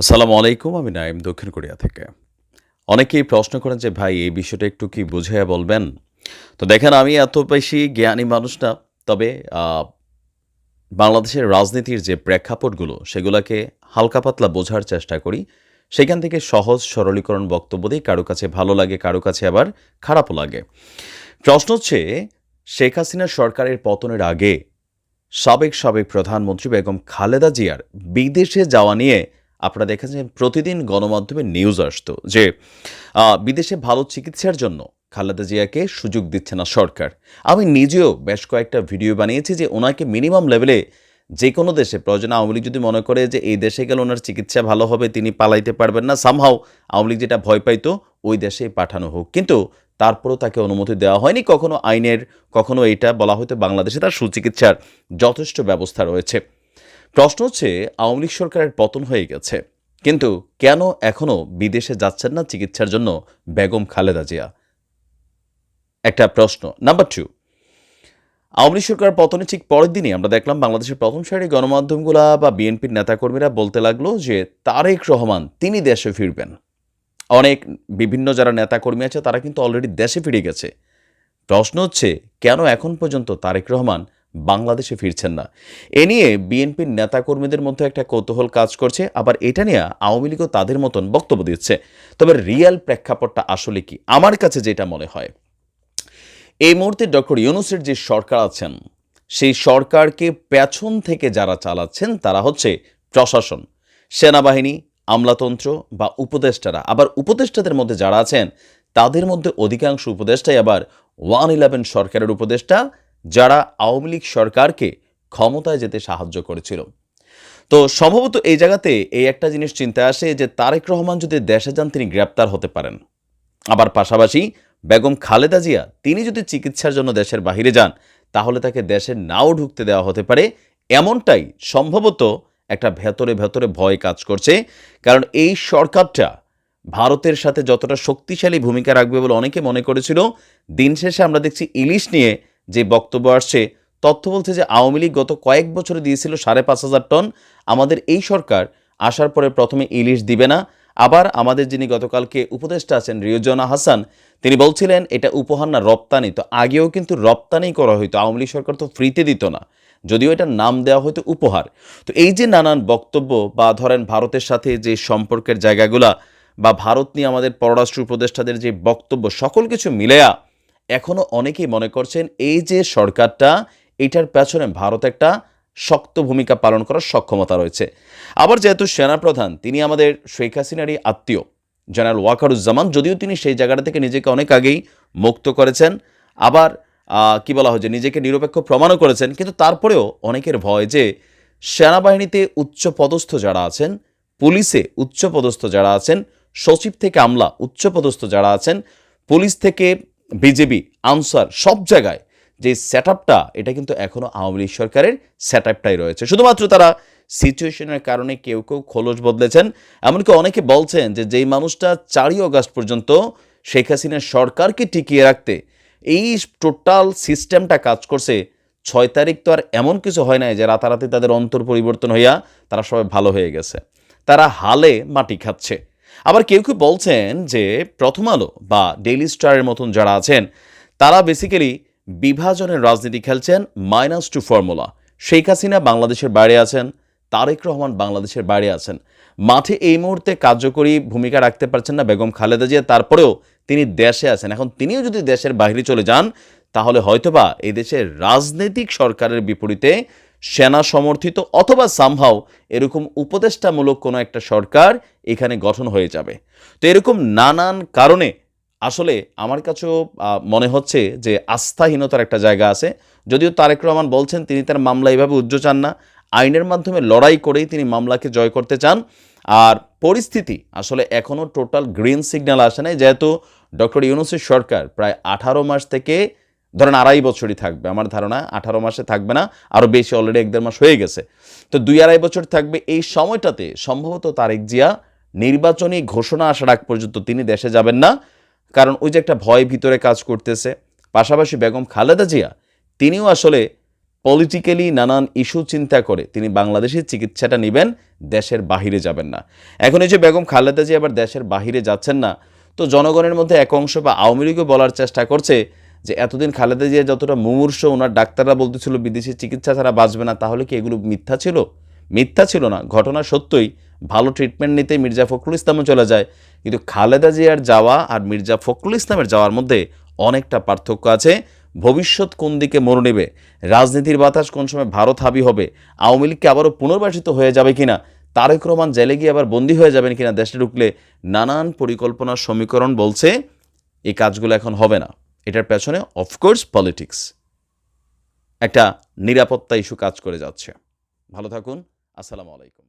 আসসালামু আলাইকুম, আমি নাইম দক্ষিণ কোরিয়া থেকে। অনেকেই প্রশ্ন করেন যে, ভাই, এই বিষয়টা একটু কি বুঝিয়ে বলবেন? তো দেখেন, আমি এত বেশি জ্ঞানী মানুষ না, তবে বাংলাদেশের রাজনীতির যে প্রেক্ষাপটগুলো, সেগুলোকে হালকা পাতলা বোঝার চেষ্টা করি। সেখান থেকে সহজ, সরলীকরণ বক্তব্য দিই, কারও কাছে ভালো লাগে, কারও কাছে আবার খারাপও লাগে। প্রশ্ন হচ্ছে, শেখ হাসিনা সরকারের পতনের আগে সাবেক সাবেক প্রধানমন্ত্রী বেগম খালেদা জিয়ার বিদেশে যাওয়া নিয়ে আপনারা দেখেছেন প্রতিদিন গণমাধ্যমে নিউজ আসতো যে বিদেশে ভালো চিকিৎসার জন্য খালেদা জিয়াকে সুযোগ দিচ্ছে না সরকার। আমি নিজেও বেশ কয়েকটা ভিডিও বানিয়েছি যে ওনাকে মিনিমাম লেভেলে যে কোনো দেশে, প্রয়োজন আওয়ামী যদি মনে করে যে এই দেশে গেলে ওনার চিকিৎসা ভালো হবে, তিনি পালাইতে পারবেন না সামহাও আওয়ামী লীগ যেটা ভয় পাইতো, ওই দেশেই পাঠানো হোক। কিন্তু তারপরেও তাকে অনুমতি দেওয়া হয়নি। কখনো আইনের, কখনো এটা বলা হয়তো বাংলাদেশে তার সুচিকিৎসার যথেষ্ট ব্যবস্থা রয়েছে। প্রশ্ন হচ্ছে, আওয়ামী লীগ সরকারের পতন হয়ে গেছে। কিন্তু কেন এখনও বিদেশে যাচ্ছেন না চিকিৎসার জন্য বেগম খালেদা জিয়া? একটা প্রশ্ন। নাম্বার টু আওয়ামী সরকার পতনের ঠিক পরের দিনই আমরা দেখলাম বাংলাদেশের প্রথম সারি গণমাধ্যমগুলা বা বিএনপির নেতাকর্মীরা বলতে লাগল যে, তারেক রহমান, তিনি দেশে ফিরবেন। অনেক বিভিন্ন যারা নেতাকর্মী আছে, তারা কিন্তু অলরেডি দেশে ফিরে গেছে। প্রশ্ন হচ্ছে, কেন এখন পর্যন্ত তারেক রহমান বাংলাদেশে ফিরছেন না। এ নিয়ে বিএনপির নেতাকর্মীদের মধ্যে একটা কৌতূহল কাজ করছে, আবার এটা নিয়ে আওয়ামী লীগও তাদের মতন বক্তব্য দিচ্ছে। তবে রিয়েল প্রেক্ষাপটটা আসলে কি? আমার কাছে যেটা মনে হয়, এই মুহূর্তে ডক্টর ইউনুসের যে সরকার আছেন, সেই সরকারকে পেছন থেকে যারা চালাচ্ছেন, তারা হচ্ছে প্রশাসন, সেনাবাহিনী, আমলাতন্ত্র বা উপদেষ্টারা। আবার উপদেষ্টাদের মধ্যে যারা আছেন, তাদের মধ্যে অধিকাংশ উপদেষ্টাই আবার ওয়ান ইলেভেন সরকারের উপদেষ্টা যারা আওয়ামী লীগ সরকারকে ক্ষমতায় যেতে সাহায্য করেছিল। তো সম্ভবত এই জায়গাতে এই একটা জিনিস চিন্তায় আসে যে তারেক রহমান যদি দেশে যান, তিনি গ্রেপ্তার হতে পারেন। আবার পাশাপাশি বেগম খালেদা জিয়া, তিনি যদি চিকিৎসার জন্য দেশের বাইরে যান, তাহলে তাকে দেশে নাও ঢুকতে দেওয়া হতে পারে। এমনটাই সম্ভবত একটা ভেতরে ভেতরে ভয় কাজ করছে, কারণ এই সরকারটা ভারতের সাথে যতটা শক্তিশালী ভূমিকা রাখবে বলে অনেকে মনে করেছিল, দিন শেষে আমরা দেখছি ইলিশ নিয়ে যে বক্তব্য আসছে, তথ্য বলছে যে আওয়ামী লীগ গত কয়েক বছরে দিয়েছিল সাড়ে পাঁচ হাজার টন। আমাদের এই সরকার আসার পরে প্রথমে ইলিশ দিবে না। আবার আমাদের যিনি গতকালকে উপদেষ্টা আছেন রিয়জনা হাসান, তিনি বলছিলেন, এটা উপহার না, রপ্তানি। তো আগেও কিন্তু রপ্তানি করা হইতো। আওয়ামী লীগ সরকার তো ফ্রিতে দিত না। যদিও এটার নাম দেওয়া হয়তো উপহার। তো এই যে নানান বক্তব্য বা ধরেন ভারতের সাথে যে সম্পর্কের জায়গাগুলা বা ভারত নিয়ে আমাদের পররাষ্ট্র উপদেষ্টাদের যে বক্তব্য, সকল কিছু মিলেয়া এখনও অনেকেই মনে করছেন এই যে সরকারটা, এটার পেছনে ভারত একটা শক্ত ভূমিকা পালন করার সক্ষমতা রয়েছে। আবার যেহেতু সেনাপ্রধান, তিনি আমাদের শেখ হাসিনারই আত্মীয়, জেনারেল ওয়াকারুজ্জামান, যদিও তিনি সেই জায়গাটা থেকে নিজেকে অনেক আগেই মুক্ত করেছেন। আবার কি বলা হয় যে নিজেকে নিরপেক্ষ প্রমাণও করেছেন, কিন্তু তারপরেও অনেকের ভয় যে সেনাবাহিনীতে উচ্চ পদস্থ যারা আছেন, পুলিশে উচ্চ পদস্থ যারা আছেন, সচিব থেকে আমলা উচ্চ পদস্থ যারা আছেন, পুলিশ থেকে বিজেপি, আনসার সব জায়গায় যে সেট এটা কিন্তু এখনও আওয়ামী লীগ সরকারের সেট রয়েছে। শুধুমাত্র তারা সিচুয়েশনের কারণে কেউ কেউ খোলস বদলেছেন। এমনকি অনেকে বলছেন যে যেই মানুষটা চারই অগাস্ট পর্যন্ত শেখ হাসিনার সরকারকে টিকিয়ে রাখতে এই টোটাল সিস্টেমটা কাজ করছে, ছয় তারিখ তো আর এমন কিছু হয় নাই যে রাতারাতি তাদের অন্তর পরিবর্তন হইয়া তারা সবাই ভালো হয়ে গেছে। তারা হালে মাটি খাচ্ছে। আবার কেউ কেউ বলছেন যে প্রথম আলো বা ডেইলি স্টারের মতন যারা আছেন, তারা বেসিক্যালি বিভাজনের রাজনীতি খেলছেন minus two formula Sheikh Hasina বাংলাদেশের বাইরে আছেন, তারেক রহমান বাংলাদেশের বাইরে আছেন। মাঠে এই মুহূর্তে কার্যকরী ভূমিকা রাখতে পারছেন না বেগম খালেদা জিয়া, তারপরেও তিনি দেশে আছেন। এখন তিনিও যদি দেশের বাইরে চলে যান, তাহলে হয়তোবা এই দেশের রাজনৈতিক সরকারের বিপরীতে সেনা সমর্থিত অথবা সামহাও এরকম উপদেষ্টামূলক কোনো একটা সরকার এখানে গঠন হয়ে যাবে। তো এরকম নানান কারণে আসলে আমার কাছেও মনে হচ্ছে যে আস্থাহীনতার একটা জায়গা আছে। যদিও তারেক রহমান বলছেন তিনি তার মামলা এইভাবে উজ্জ্ব চান না। আইনের মাধ্যমে লড়াই করেই তিনি মামলাকে জয় করতে চান। আর পরিস্থিতি আসলে এখনও টোটাল গ্রিন সিগন্যাল আসে নাই। যেহেতু ডক্টর ইউনুসের সরকার প্রায় আঠারো মাস থেকে ধরেন আড়াই বছরই থাকবে। আমার ধারণা আঠারো মাসে থাকবে না আরও বেশি অলরেডি এক দেড় মাস হয়ে গেছে। তো দুই আড়াই বছর থাকবে এই সময়টাতে সম্ভবত তারেক জিয়া নির্বাচনী ঘোষণা আসার আগ পর্যন্ত তিনি দেশে যাবেন না। কারণ ওই যে একটা ভয় ভিতরে কাজ করতেছে। পাশাপাশি বেগম খালেদা জিয়া, তিনিও আসলে পলিটিক্যালি নানান ইস্যু চিন্তা করে। তিনি বাংলাদেশের চিকিৎসাটা নেবেন, দেশের বাহিরে যাবেন না। এখন এই যে বেগম খালেদা জিয়া আবার দেশের বাহিরে যাচ্ছেন না, তো জনগণের মধ্যে এক অংশ বা আওয়ামী লীগও বলার চেষ্টা করছে যে এতদিন খালেদা জিয়া যতটা মুমূর্ষ, ওনার ডাক্তাররা বলতেছিল, বিদেশি চিকিৎসা ছাড়া বাঁচবে না, তাহলে কি এগুলো মিথ্যা ছিল? মিথ্যা ছিল না, ঘটনা সত্যই। ভালো ট্রিটমেন্ট নিতে মির্জা ফখরুল ইসলামও চলে যায়। কিন্তু খালেদা জিয়ার যাওয়া আর মির্জা ফখরুল ইসলামের যাওয়ার মধ্যে অনেকটা পার্থক্য আছে। ভবিষ্যৎ কোন দিকে মোড় নেবে? রাজনীতির বাতাস কোন সময় ভারত হাবি হবে? আওয়ামী লীগকে আবারও পুনর্বাসিত হয়ে যাবে কিনা? তারেক রহমান জেলে গিয়ে আবার বন্দী হয়ে যাবেন কিনা? দেশে ঢুকলে নানান পরিকল্পনার সমীকরণ বলছে এই কাজগুলো এখন হবে না। এটার পেছনে অফকোর্স পলিটিক্স একটা নিরাপত্তা ইস্যু কাজ করে যাচ্ছে। ভালো থাকুন আসসালামু আলাইকুম।